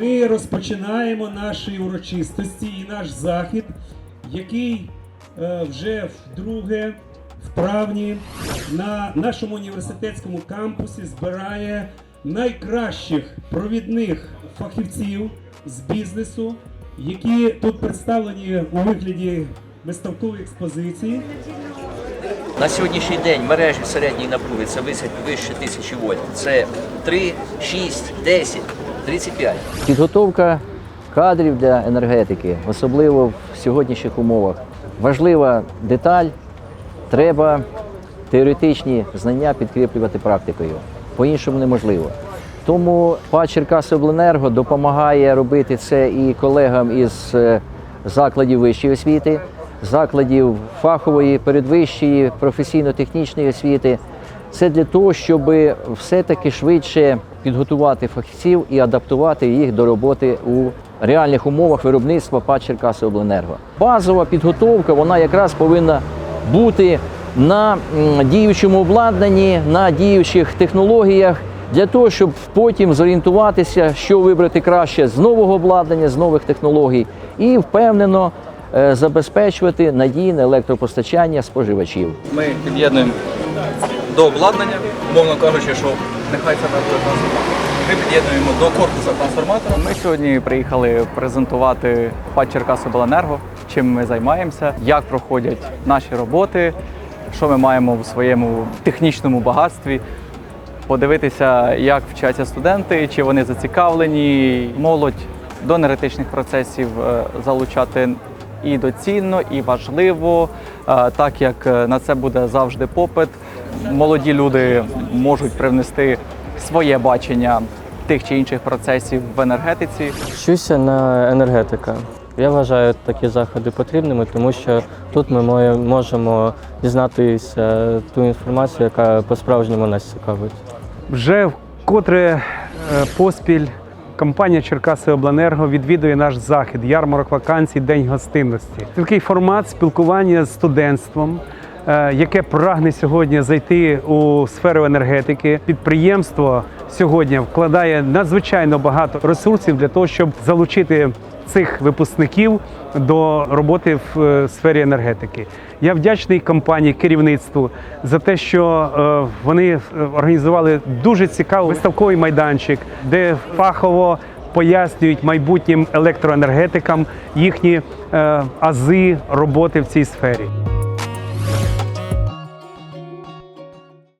Ми розпочинаємо наші урочистості і наш захід, який е, вже вдруге в травні на нашому університетському кампусі збирає найкращих провідних фахівців з бізнесу, які тут представлені у вигляді виставкової експозиції. На сьогоднішній день мережі середньої напруги це вище 1000 вольт. Це 3, 6, 10, 35. Підготовка кадрів для енергетики, особливо в сьогоднішніх умовах. Важлива деталь, треба теоретичні знання підкріплювати практикою. По-іншому неможливо. Тому ПА Черкасобленерго допомагає робити це і колегам із е, закладів вищої освіти, закладів фахової, передвищої, професійно-технічної освіти. Це для того, щоб все-таки швидше підготувати фахівців і адаптувати їх до роботи у реальних умовах виробництва ПАД Черкасиобленерго. Базова підготовка вона якраз повинна бути на діючому обладнанні, на діючих технологіях, для того, щоб потім зорієнтуватися, що вибрати краще з нового обладнання, з нових технологій, і впевнено е, забезпечувати надійне електропостачання споживачів. Ми під'єднуємо до обладнання, умовно кажучи, що нехай це буде трансформатор. Ми під'єднуємо до корпуса трансформатора. Ми сьогодні приїхали презентувати ПАД Черкасобленерго, чим ми займаємося, як проходять наші роботи, що ми маємо в своєму технічному багатстві. Подивитися, як вчаться студенти, чи вони зацікавлені, молодь до енергетичних процесів е, залучати і доцільно, і важливо, е, так як е, на це буде завжди попит. Молоді люди можуть привнести своє бачення тих чи інших процесів в енергетиці. Вчуся на енергетика. Я вважаю такі заходи потрібними, тому що тут ми можемо дізнатися ту інформацію, яка по-справжньому нас цікавить. Вже вкотре е, поспіль компанія Черкаси Обленерго відвідує наш захід ярмарок вакансій День гостинності. Такий формат спілкування з студентством, яке прагне сьогодні зайти у сферу енергетики. Підприємство сьогодні вкладає надзвичайно багато ресурсів для того, щоб залучити цих випускників до роботи в е, сфері енергетики. Я вдячний компанії керівництву за те, що е, вони е, організували дуже цікавий виставковий майданчик, де фахово пояснюють майбутнім електроенергетикам їхні е, ази роботи в цій сфері.